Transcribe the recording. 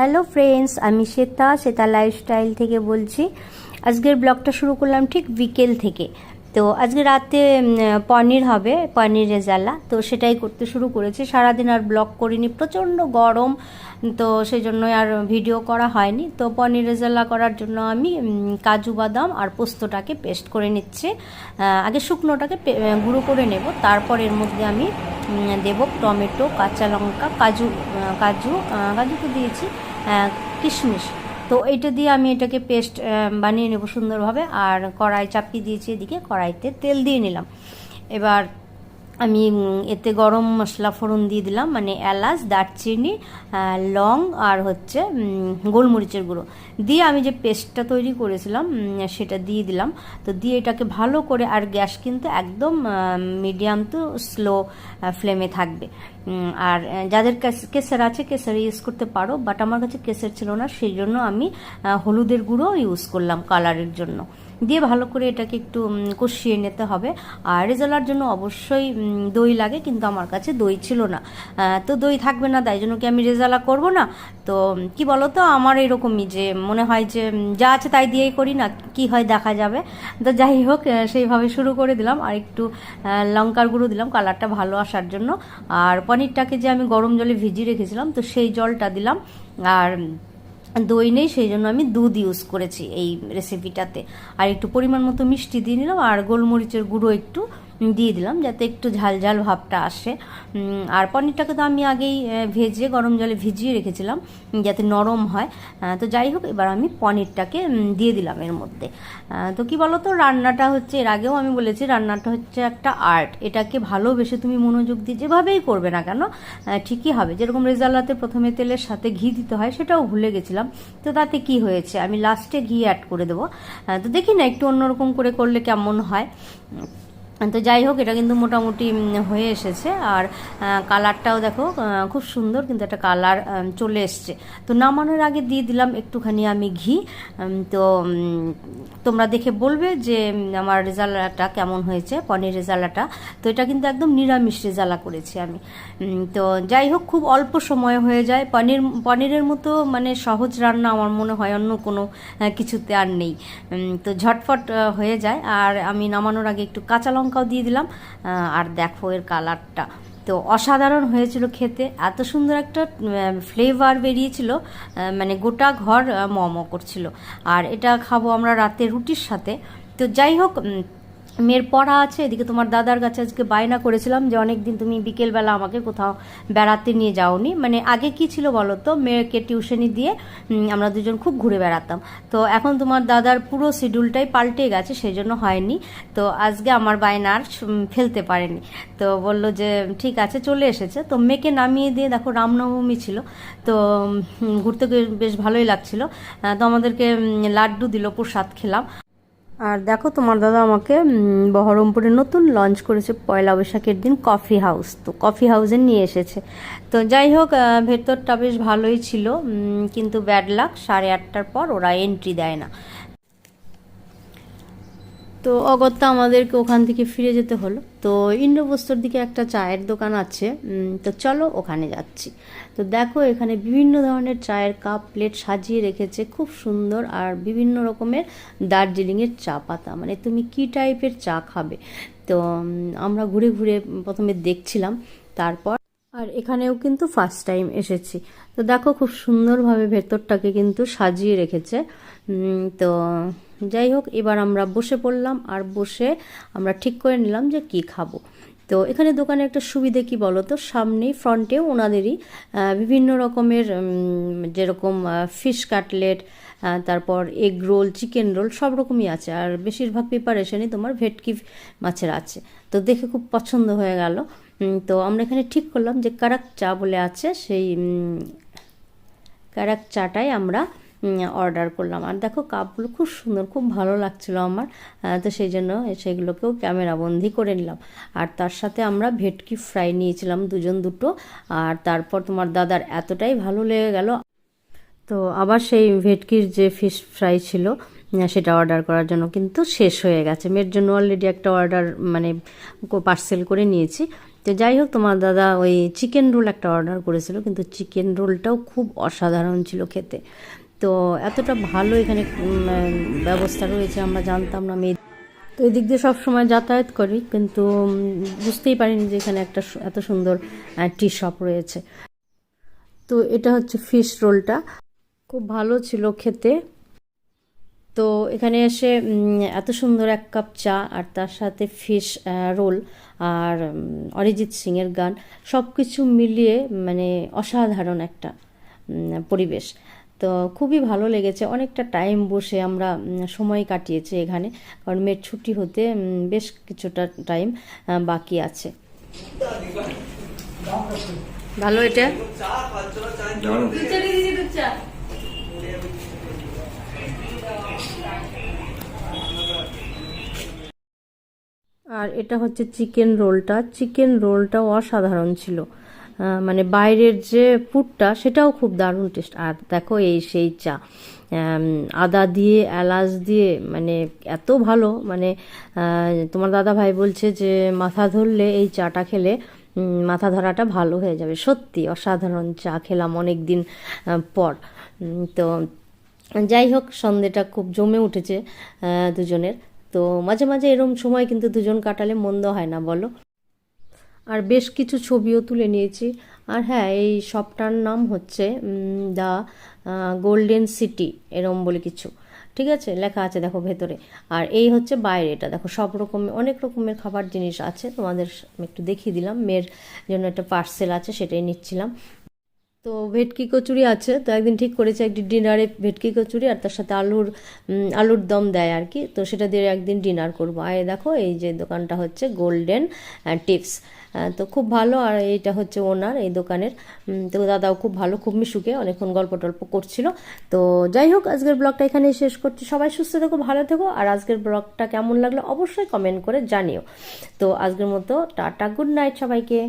Hello friends আমি Shweta Shweta lifestyle থেকে বলছি। আজকের ব্লগটা শুরু করলাম ঠিক বিকেল থেকে। তো আজকে রাতে পনির হবে পনির রেজালা তো সেটাই করতে শুরু করেছি। সারাদিন আর ব্লগ করিনি, প্রচণ্ড গরম। তো সেই জন্য আর ভিডিও করা হয়নি। তো পনির রেজালা করার জন্য আমি কাজু বাদাম আর পোস্তটাকে পেস্ট করে নিচ্ছি। আগে শুকনোটাকে গুঁড়ো করে নেব। তারপর এর মধ্যে আমি দেব টমেটো, কাঁচা লঙ্কা, কাজু কাজু কাজু তো দিয়েছি কিশমিশ। তো এইটা দিয়ে আমি এটাকে পেস্ট বানিয়ে নেব সুন্দরভাবে। আর কড়াই চাপিয়ে দিয়েছি এদিকে কড়াইতে তেল দিয়ে নিলাম। এবার আমি এতে গরম মশলা ফোড়ন দিয়ে দিলাম মানে এলাচ, দারচিনি লং আর হচ্ছে গোলমরিচের গুঁড়ো। দিয়ে আমি যে পেস্টটা তৈরি করেছিলাম সেটা দিয়ে দিলাম। তো দিয়ে এটাকে ভালো করে, আর গ্যাস কিন্তু একদম মিডিয়াম টু স্লো ফ্লেমে থাকবে। আর যাদের কেসার আছে কেসার ইউজ করতে পারো, বাট আমার কাছে কেসার ছিল না, সেই জন্য আমি হলুদের গুঁড়ো ইউজ করলাম কালারের জন্য। দিয়ে ভালো করে এটাকে একটু কষিয়ে নিতে হবে। আর রেজালার জন্য অবশ্যই দই লাগে, কিন্তু আমার কাছে দই ছিল না। তো দই থাকবে না, তাই জন্য কি আমি রেজালা করব না? তো কি বলো তো আমার এরকমই যে মনে হয় যে যা আছে তাই দিয়েই করি না, কি হয় দেখা যাবে। তো যাই হোক সেইভাবে শুরু করে দিলাম। আর একটু লঙ্কার গুঁড়ো দিলাম, কালারটা ভালো আসার জন্য। আর পনিরটাকে যে আমি গরম জলে ভিজিয়ে রেখেছিলাম, তো সেই জলটা দিলাম। আর দই নেই সেই জন্য আমি দুধ ইউজ করেছি এই রেসিপিটাতে আর একটু পরিমাণ মতো মিষ্টি দিয়ে নিলাম, আর গোলমরিচের গুঁড়ো একটু দিয়ে দিলাম যাতে একটু ঝাল ঝাল ভাবটা আসে। আর পনিরটাকে তো আমি আগেই ভেজে গরম জলে ভিজিয়ে রেখেছিলাম, যাতে নরম হয়। তো যাই হোক, এবার আমি পনিরটাকে দিয়ে দিলাম এর মধ্যে। তো কি বলো তো, রান্নাটা হচ্ছে, এর আগেও আমি বলেছি, রান্নাটা হচ্ছে একটা আর্ট। এটাকে ভালোবেসে তুমি মনোযোগ দিয়ে যেভাবেই করবে না কেন ঠিকই হবে। যেরকম রেজাল্লাতে প্রথমে তেলের সাথে ঘি দিতে হয়, সেটাও ভুলে গেছিলাম। তো তাতে কি হয়েছে, আমি লাস্টে ঘি অ্যাড করে দেবো। তো দেখি না, একটু অন্যরকম করে করলে কেমন হয়। তো যাই হোক, এটা কিন্তু মোটামুটি হয়ে এসেছে। আর কালারটাও দেখো খুব সুন্দর কিন্তু একটা কালার চলে এসছে। তো নামানোর আগে দিয়ে দিলাম একটুখানি আমি ঘি। তো তোমরা দেখে বলবে যে আমার রেজালাটা কেমন হয়েছে, পনির রেজালাটা তো এটা কিন্তু একদম নিরামিষ রেজালা করেছি আমি। তো যাই হোক, খুব অল্প সময় হয়ে যায়। পনির, পনিরের মতো মানে সহজ রান্না আমার মনে হয় অন্য কোনো কিছুতে আর নেই। তো ঝটফট হয়ে যায়। আর আমি নামানোর আগে একটু কাঁচা লঙ্কাও দিয়ে দিলাম আর দেখো এর কালারটা। তো অসাধারণ হয়েছিল খেতে, এত সুন্দর একটা ফ্লেভার বেরিয়েছিল মানে গোটা ঘর মমো করছিল। আর এটা খাব আমরা রাতে রুটির সাথে। তো যাই হোক মেয়ের পড়া আছে, এদিকে তোমার দাদার কাছে আজকে বায়না করেছিলাম যে অনেকদিন তুমি বিকেলবেলা আমাকে কোথাও বেড়াতে নিয়ে যাওনি। মানে আগে কি ছিল বলো তো মেয়েকে টিউশনি দিয়ে আমরা দুজন খুব ঘুরে বেড়াতাম। তো এখন তোমার দাদার পুরো শিডিউলটাই পাল্টে গেছে সেই জন্য হয়নি। তো আজকে আমার বায়না আর ফেলতে পারেনি। তো বলল যে, ঠিক আছে, চলে এসেছে। তো মেয়েকে নামিয়ে দিয়ে দেখো রামনবমী ছিল। তো ঘুরতে বেশ ভালোই লাগছিল। তো আমাদেরকে লাড্ডু দিল, প্রসাদ খেলাম। আর দেখো তোমার দাদা আমাকে বহরমপুরে নতুন লঞ্চ করেছে পয়লা বৈশাখের দিন কফি হাউস তো কফি হাউসে নিয়ে এসেছে। তো যাই হোক ভেতরটা বেশ ভালোই ছিল কিন্তু ব্যাড লাক সাড়ে আটটার পর ওরা এন্ট্রি দেয় না। তো অগত্যা আমাদেরকে ওখান থেকে ফিরে যেতে হলো। তো ইন্দ্রবস্ত্রর দিকে একটা চায়ের দোকান আছে। তো চলো ওখানে যাচ্ছি। তো দেখো এখানে বিভিন্ন ধরনের চায়ের কাপ, প্লেট সাজিয়ে রেখেছে। খুব সুন্দর আর বিভিন্ন রকমের দার্জিলিংয়ের চা পাতা। মানে তুমি কি টাইপের চা খাবে? তো আমরা ঘুরে ঘুরে প্রথমে দেখছিলাম। তারপর আর এখানেও কিন্তু ফার্স্ট টাইম এসেছি। তো দেখো খুব সুন্দরভাবে ভেতরটাকে কিন্তু সাজিয়ে রেখেছে। তো যাই হোক এবার আমরা বসে পড়লাম আর বসে আমরা ঠিক করে নিলাম যে কি খাব। তো এখানে দোকানে একটা সুবিধে কি বলো তো সামনেই, ফ্রন্টেও ওনাদেরই বিভিন্ন রকমের যেরকম ফিশ কাটলেট তারপর এগ রোল চিকেন রোল সব রকমই আছে। আর বেশিরভাগ প্রিপারেশনই তোমার ভেটকি মাছের আছে। তো দেখে খুব পছন্দ হয়ে গেল। তো আমরা এখানে ঠিক করলাম যে কারাক চা বলে আছে, সেই কারাক চাটাই আমরা অর্ডার করলাম। আর দেখো, কাপগুলো খুব সুন্দর, খুব ভালো লাগছিল আমার। তো সেই জন্য সেগুলোকেও ক্যামেরা বন্দি করে নিলাম। আর তার সাথে আমরা ভেটকি ফ্রাই নিয়েছিলাম দুজন দুটো। আর তারপর তোমার দাদার এতটাই ভালো লেগে গেল। তো আবার সেই ভেটকির যে ফিশ ফ্রাই ছিল সেটা অর্ডার করার জন্য কিন্তু শেষ হয়ে গেছে। মেয়ের জন্য অলরেডি একটা অর্ডার মানে পার্সেল করে নিয়েছি। তো যাই হোক, তোমার দাদা ওই চিকেন রোল একটা অর্ডার করেছিল। কিন্তু চিকেন রোলটাও খুব অসাধারণ ছিল খেতে। তো এতটা ভালো এখানে ব্যবস্থা রয়েছে, আমরা জানতাম না মেয়ে তো এই দিক দিয়ে সবসময় যাতায়াত করি, কিন্তু বুঝতেই পারিনি যে এখানে একটা এত সুন্দর টি শপ রয়েছে। তো এটা হচ্ছে ফিশ রোলটা। খুব ভালো ছিল খেতে। তো এখানে এসে এত সুন্দর এক কাপ চা আর তার সাথে ফিশ রোল আর অরিজিৎ সিংয়ের গান সব কিছু মিলিয়ে মানে অসাধারণ একটা পরিবেশ। তো খুবই ভালো লেগেছে। অনেকটা টাইম বসে আমরা সময় কাটিয়েছি এখানে, কারণ মেয়ের ছুটি হতে বেশ কিছুটা টাইম বাকি আছে। ভালো এটা? আর এটা হচ্ছে চিকেন রোলটা চিকেন রোলটাও অসাধারণ ছিল। মানে বাইরের যে পুরটা সেটাও খুব দারুণ টেস্ট আর দেখো এই সেই চা আদা দিয়ে, এলাচ দিয়ে মানে এত ভালো মানে তোমার দাদা ভাই বলছে যে মাথা ধরলে এই চাটা খেলে মাথা ধরাটা ভালো হয়ে যাবে। সত্যি, অসাধারণ চা খেলাম অনেক দিন পর। তো যাই হোক, সন্ধেটা খুব জমে উঠেছে দুজনের। তো মাঝে মাঝে এরম সময় কিন্তু দুজন কাটালে মন্দ হয় না, বলো। আর বেশ কিছু ছবিও তুলে নিয়েছি। আর হ্যাঁ এই শপটার নাম হচ্ছে দ্য গোল্ডেন সিটি, এরম বলে কিছু। ঠিক আছে? লেখা আছে দেখো ভেতরে। আর এই হচ্ছে বাইরে এটা দেখো, সব রকমের অনেক রকমের খাবার জিনিস আছে। তোমাদের একটু দেখিয়ে দিলাম। মেয়ের জন্য একটা পার্সেল আছে, সেটাই নিচ্ছিলাম। তো ভেটকি কচুরি আছে, তো একদিন ঠিক করেছে একটি ডিনারে ভেটকি কচুরি আর তার সাথে আলুর আলুর দম দেয় আর কি। তো সেটা দিয়ে একদিন ডিনার করব। আর দেখো, এই যে দোকানটা হচ্ছে গোল্ডেন টিপস তো খুব ভালো আর এইটা হচ্ছে ওনার এই দোকানের। তো দাদাও খুব ভালো, খুব মিশুকে অনেকক্ষণ গল্প টল্প করছিল। তো যাই হোক, আজকের ব্লগটা এখানেই শেষ করছি। সবাই সুস্থ থেকো, ভালো থেকো আর আজকের ব্লগটা কেমন লাগল অবশ্যই কমেন্ট করে জানিও। তো আজকের মতো টাটা, গুড নাইট সবাইকে।